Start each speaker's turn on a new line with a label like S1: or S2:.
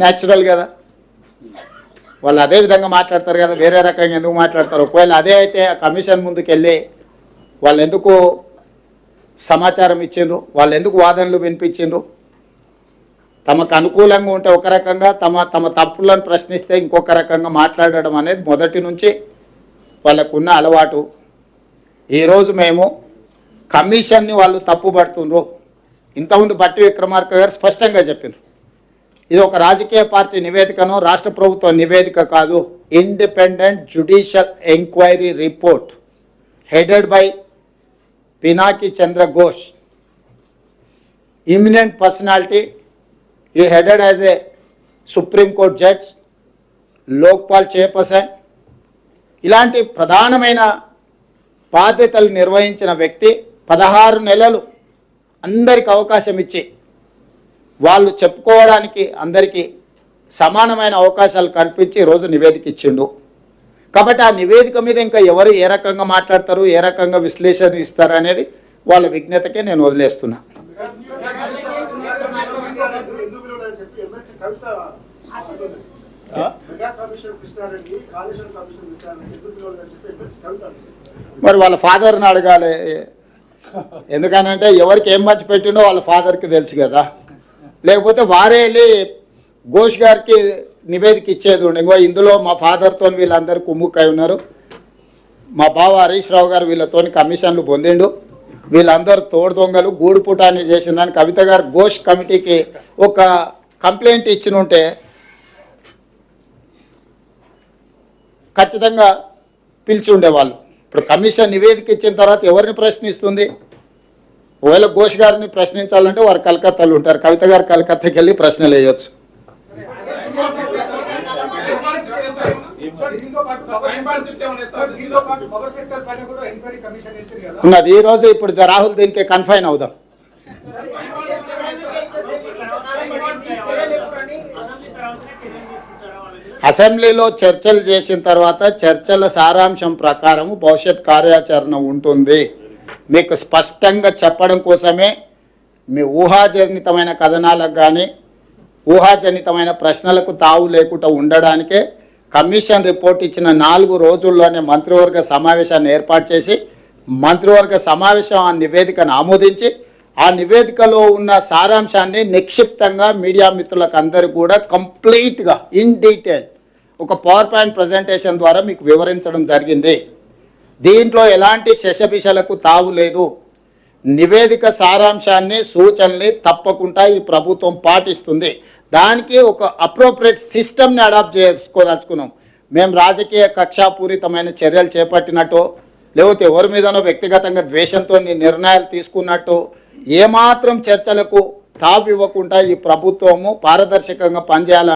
S1: Natural కదా. వాళ్ళు అదే విధంగా మాట్లాడతారు కదా వేరే రకంగా ఎందుకు మాట్లాడతారు? ఒకవేళ అదే అయితే ఆ కమిషన్ ముందుకెళ్ళి వాళ్ళు ఎందుకు సమాచారం ఇచ్చిండ్రు? వాళ్ళు ఎందుకు వాదనలు వినిపించిండ్రు? తమకు అనుకూలంగా ఉంటే ఒక రకంగా తమ తమ తప్పులను ప్రశ్నిస్తే ఇంకొక రకంగా మాట్లాడడం అనేది మొదటి నుంచి వాళ్ళకున్న అలవాటు. ఈరోజు మేము కమిషన్ని వాళ్ళు తప్పుపడుతుండ్రు. ఇంతకుముందు బట్టి విక్రమార్క గారు స్పష్టంగా చెప్పిండ్రు ఇది ఒక రాజకీయ పార్టీ నివేదికను రాష్ట్ర ప్రభుత్వ నివేదిక కాదు. Independent judicial enquiry report headed by Pinaki Chandra Ghosh eminent personality ఈ headed as a supreme court judge Lokpal chairperson ఇలాంటి ప్రధానమైన బాధ్యతలు నిర్వహించిన వ్యక్తి పదహారు నెలలు అందరికి అవకాశం ఇచ్చి వాళ్ళు చెప్పుకోవడానికి అందరికీ సమానమైన అవకాశాలు కల్పించి రోజు నివేదిక ఇచ్చిండు. కాబట్టి ఆ నివేదిక మీద ఇంకా ఎవరు ఏ రకంగా మాట్లాడతారు ఏ రకంగా విశ్లేషణ ఇస్తారు అనేది వాళ్ళ విజ్ఞతకే నేను వదిలేస్తున్నా. మరి వాళ్ళ ఫాదర్ని అడగాలి. ఎందుకనంటే ఎవరికి ఏం మర్చిపెట్టిండో వాళ్ళ ఫాదర్కి తెలుసు కదా. లేకపోతే వారే వెళ్ళి ఘోష్ గారికి నివేదిక ఇచ్చేది ఉండే. ఇంకో ఇందులో మా ఫాదర్తో వీళ్ళందరూ కుమ్ముక్కై ఉన్నారు. మా బావ హరీష్ రావు గారు వీళ్ళతోని కమిషన్లు పొందిండు. వీళ్ళందరూ తోడు దొంగలు గూడు పుటాన్ని చేసిందని కవిత గారు ఘోష్ కమిటీకి ఒక కంప్లైంట్ ఇచ్చిన ఉంటే ఖచ్చితంగా పిలిచి ఉండేవాళ్ళు. ఇప్పుడు కమిషన్ నివేదిక ఇచ్చిన తర్వాత ఎవరిని ప్రశ్నిస్తుంది? ఒకవేళ ఘోష్ గారిని ప్రశ్నించాలంటే వారు కలకత్తాలో ఉంటారు. కవిత గారు కలకత్తాకి వెళ్ళి ప్రశ్నలు వేయొచ్చు. ఉన్నది. ఈ రోజు ఇప్పుడు రాహుల్ దీనికి కన్ఫైన్ అవుదాం. అసెంబ్లీలో చర్చలు చేసిన తర్వాత చర్చల సారాంశం ప్రకారం భవిష్యత్ కార్యాచరణ ఉంటుంది. మీకు స్పష్టంగా చెప్పడం కోసమే మీ ఊహాజనితమైన కథనాలకు కానీ ఊహాజనితమైన ప్రశ్నలకు తావు లేకుండా ఉండడానికే కమిషన్ రిపోర్ట్ ఇచ్చిన నాలుగు రోజుల్లోనే మంత్రివర్గ సమావేశాన్ని ఏర్పాటు చేసి మంత్రివర్గ సమావేశం ఆ నివేదికను ఆమోదించి ఆ నివేదికలో ఉన్న సారాంశాన్ని నిక్షిప్తంగా మీడియా మిత్రులకు అందరూ కూడా కంప్లీట్గా ఇన్ డీటెయిల్ ఒక పవర్ పాయింట్ ప్రజెంటేషన్ ద్వారా మీకు వివరించడం జరిగింది. దీంట్లో ఎలాంటి శశపిశలకు తావు లేదు. నివేదిక సారాంశాన్ని సూచనల్ని తప్పకుండా ఈ ప్రభుత్వం పాటిస్తుంది. దానికి ఒక అప్రోప్రియట్ సిస్టమ్ని అడాప్ట్ చేసుకోదలుచుకున్నాం. మేము రాజకీయ కక్షాపూరితమైన చర్యలు చేపట్టినట్టు లేకపోతే ఎవరి మీదనో వ్యక్తిగతంగా ద్వేషంతో నిర్ణయాలు తీసుకున్నట్టు ఏమాత్రం చర్చలకు తావు ఇవ్వకుండా ఈ ప్రభుత్వము పారదర్శకంగా పనిచేయాలని